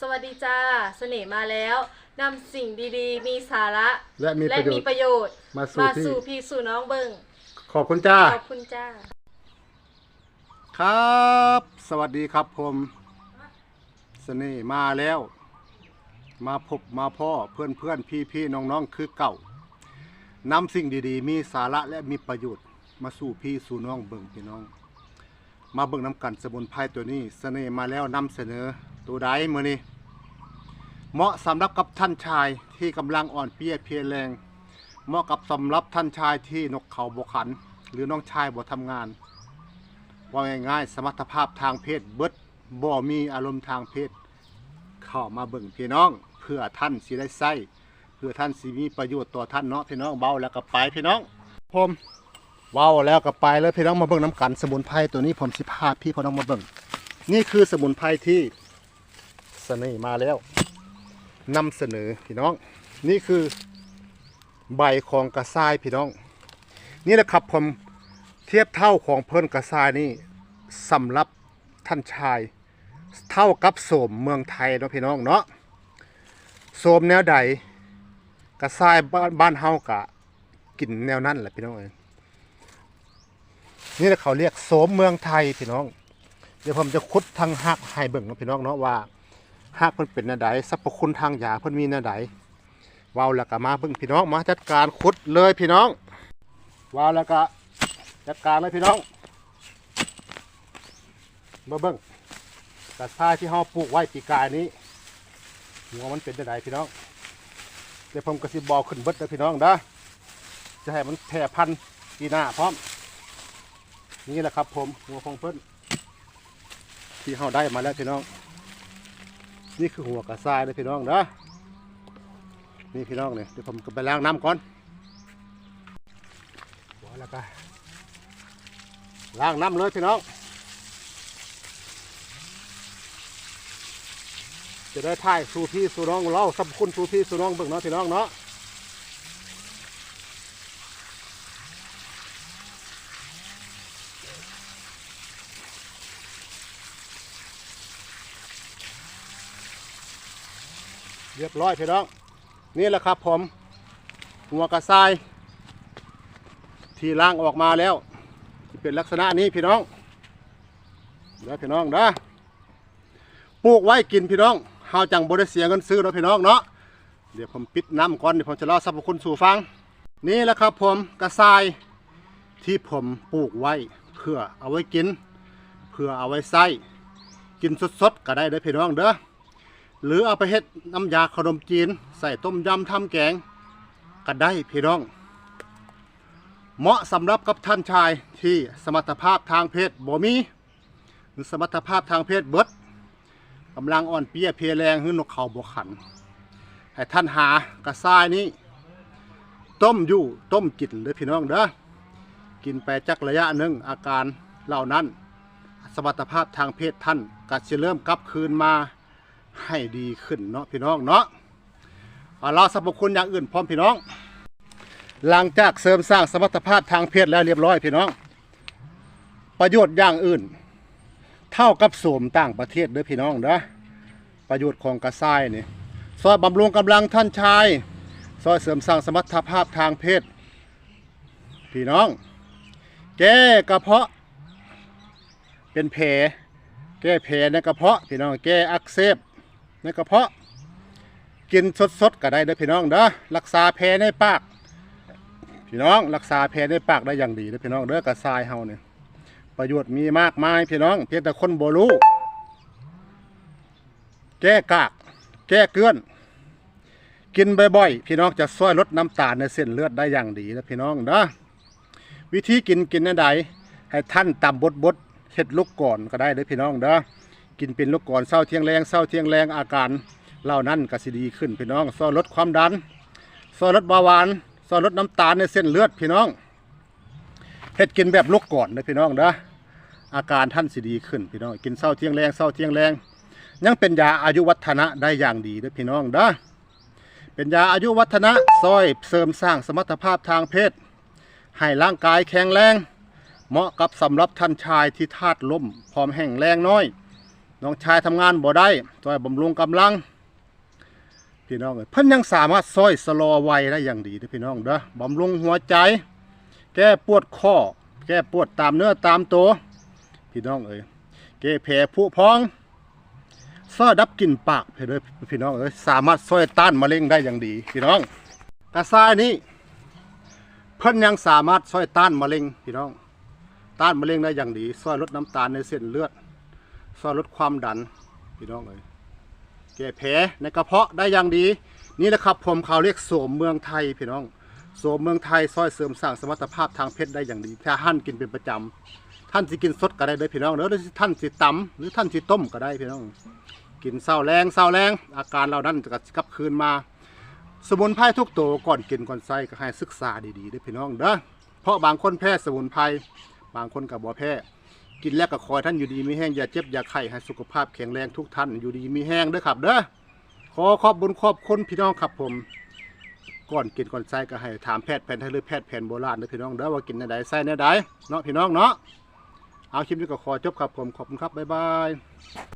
สวัสดีจ้าเสน่ห์มาแล้วนำสิ่งดีๆ มีสาระและมีและประโยมีชน์ประโยชน์ มาสู่มาที่สู่พี่สู่น้องเบิงขอบคุณจ้า ขอบคุณจ้า ครับ สวัสดีครับผมเสน่ห์มาแล้ว มาพบมาพ่อเพื่อนเพื่อนพี่พี่น้องน้องคือเก่านำสิ่งดีๆ มีสาระและมีประโยชน์ มาสู่พี่สู่น้องเบิ่งพี่น้อง มาเบิ่งน้ำกันสมุนไพรตัวนี้เสน่ห์มาแล้วนำเสนอ ตัวใดมือนี้ เหมาะสำหรับกับท่านชายที่กำลังอ่อนเปรี้ยเพลียแรง เหมาะกับสำหรับท่านชายที่นกเขาบกขัน หรือน้องชายบ่ทำงานว่าง่ายๆสมรรถภาพทางเพศเบิดบ่มีอารมณ์ทางเพศ เข้ามาเบิ่งพี่น้อง เพื่อท่านสิได้ใช้เพื่อท่านสิมีประโยชน์ต่อท่านเนาะพี่น้องเบาแล้วก็ไปพี่น้องผมเบาแล้วก็ไปเลยพี่น้องมาเบิ่งน้ำกัน สมุนไพรตัวนี้ผมสิพาพี่พี่น้องมาเบิ่งนี่คือสมุนไพรที่ เสนอมาแล้วนำเสนอพี่น้อง นี่คือใบของกระชายพี่น้อง นี่แหละครับผมเทียบเท่าของเพิ่นกระชายนี่สำหรับท่านชาย เท่ากับโสมเมืองไทยเนาะพี่น้องเนาะโสมแนวใดกระชายบ้านบ้านเฮากะกินแนวนั้นแหละพี่น้องเอ้ยนี่แหละเขาเรียกโสมเมืองไทยพี่น้อง เดี๋ยวผมจะคุดทางหักให้เบิ่งเนาะพี่น้องเนาะว่า หักเพิ่นเป็นนวใดสรรพคุณทางยาเพิ่นมีนวใดว้าวแล้วก็มาเบิ่งพี่น้องมาจัดการคุดเลยพี่น้องว้าวแล้วก็จัดการเลยพี่น้องมาเบิ่งกระชายที่เฮาปลูกไว้ปีกายนี้หัวมันเป็นจังไดพี่น้องเดี๋ยวผมกระสิบอกขึ้นเบิดเด้อพี่น้องเด้อจะให้มันแพร่พันธุ์ปีหน้าพร้อม นี่แหละครับผมหัวของเพิ่นที่เฮาได้มาแล้วพี่น้อง นี่คือหัวกระซายนะพี่น้องเด้อนี่พี่น้องเนี่ยเดี๋ยวผมก็ไปล้างน้ำก่อนหัวแล้วก็ล้างน้ำเลยพี่น้องจะได้ถ่ายสู่พี่สู่น้องเล่าสับคุณสู่พี่สู่น้องเบิ่งเนาะพี่น้องเนาะ เรียบร้อยพี่น้อง นี่แหละครับผมหัวกระทรายที่ล่างออกมาแล้วเป็นลักษณะนี้พี่น้องเด้อพี่น้องเด้อปลูกไว้กินพี่น้องเฮาจังบ่ได้เสียเงินซื้อเนาะพี่น้องเนาะเดี๋ยวผมปิดน้ำก่อนเดี๋ยวผมจะเล่าสรรพคุณสู่ฟัง นี่แหละครับผมกระชายที่ผมปลูกไว้เพื่อเอาไว้กิน เพื่อเอาไว้ใส่กินสดๆก็ได้เด้อพี่น้องเด้อ หรือเอาไปเฮ็ดน้ำยาขนมจีน ใส่ต้มยำทำแกงก็ได้พี่น้อง เหมาะสำหรับกับท่านชายที่สมรรถภาพทางเพศบ่มีหรือสมรรถภาพทางเพศเบิดกำลังอ่อนเปรี้ยเพลแรงหื้นกเขาบกขัน ให้ท่านหากระซ้ายนี้ ต้มอยู่ต้มกินเลยพี่น้องเด้อกินไปจักระยะหนึ่งอาการเหล่านั้น สมรรถภาพทางเพศท่านก็จะเริ่มกลับคืนมา ให้ดีขึ้นเนาะพี่น้องเนาะเอาเราสรรพคุณอย่างอื่นพร้อมพี่น้อง หลังจากเสริมสร้างสมรรถภาพทางเพศแล้วเรียบร้อยพี่น้อง ประโยชน์อย่างอื่น เท่ากับโสมต่างประเทศเด้อพี่น้องเด้อประโยชน์ของกระซ้ายนี่ซอยบำรุงกำลังท่านชายซอยเสริมสร้างสมรรถภาพทางเพศ พี่น้อง แก้กระเพาะ เป็นแผลแก้แผลในกระเพาะพี่น้องแก้อักเสบ ในกระเพาะ กินสดๆก็ได้เด้อพี่น้องเด้อรักษาแผลในปาก พี่น้องรักษาแผลในปากได้อย่างดีเด้อพี่น้องเด้อกระซายเฮาเนี่ยประโยชน์มีมากมายพี่น้อง เพียงแต่คนบ่รู้แก้กาก แก้เกลื่อน กินบ่อยๆพี่น้องจะช่วยลดน้ำตาลในเส้นเลือดได้อย่างดีนะพี่น้องนะวิธีกินกินนั่นใดให้ท่านตำบดบดๆเฮ็ดลูกก่อนก็ได้เด้อพี่น้องเด้อ กินเป็นลูกก่อนเศร้าเที่ยงแรงเศร้าเที่ยงแรงอาการเหล่านั้นก็สิดีขึ้นพี่น้องช่วยลดความดันช่วยลดเบาหวานช่วยลดน้ำตาลในเส้นเลือดพี่น้องเฮ็ดกินแบบลูกก่อนนะพี่น้องเด้อาการท่านสิดีขึ้นพี่น้องกินเศร้าเที่ยงแรงเศร้าเที่ยงแรง ยังเป็นยาอายุวัฒนะได้อย่างดีเด้อพี่น้องเด้อเป็นยาอายุวัฒนะซอยเสริมสร้างสมรรถภาพทางเพศ ให้ร่างกายแข็งแรง เหมาะกับสำหรับท่านชายที่ธาตุลมพร้อมแห้งแรงน้อย น้องชายทำงานบ่ได้ซอยบำรุงกำลัง พี่น้องเอ้ยเพิ่นยังสามารถซอยสลอไวได้อย่างดีเด้อพี่น้องเด้อบำรุงหัวใจ แก้ปวดข้อ แก้ปวดตามเนื้อตามตัวพี่น้องเอ้ยแก้แผลผุพองซอยดับกลิ่นปากพี่เด้อพี่น้องเอ้ยสามารถซอยต้านมะเร็งได้อย่างดี พี่น้องกระซายนี้เพิ่นยังสามารถซอยต้านมะเร็งพี่น้อง ต้านมะเร็งได้อย่างดีซอยลดน้ำตาลในเส้นเลือด ซอยลดความดันพี่น้องเอ้ยแก้แผลในกระเพาะได้อย่างดี นี่แหละครับผมเขาเรียกโสมเมืองไทยพี่น้องโสมเมืองไทยซอยเสริมสร้างสมรรถภาพทางเพศได้อย่างดีถ้าท่านกินเป็นประจำท่านสิกินสดก็ได้เลยพี่น้องหรือท่านสิตำหรือท่านสิต้มก็ได้พี่น้อง กินเศร้าแรงเศร้าแรง อาการเรานั้นจะกลับคืนมา สมุนไพรทุกตัวก่อนกินก่อนใส่ก็ให้ศึกษาดีๆด้วยพี่น้องเด้อเพราะบางคนแพ้สมุนไพรบางคนกับบ่แพ้ กินแล้วก็คอยท่านอยู่ดีมีแห้งอย่าเจ็บอย่าไข้ให้สุขภาพแข็งแรงทุกท่านอยู่ดีมีแห้งเด้อครับเด้อขอขอบบุญขอบคุณพี่น้องครับผมก่อนกินก่อนใส่ก็ให้ถามแพทย์แผนไทยหรือแพทย์แผนโบราณเด้อพี่น้องเด้อว่ากินในใดใส่ในใดเนาะพี่น้องเนาะเอาคลิปนี้ก็ขอจบครับผมขอบคุณครับบ๊ายบาย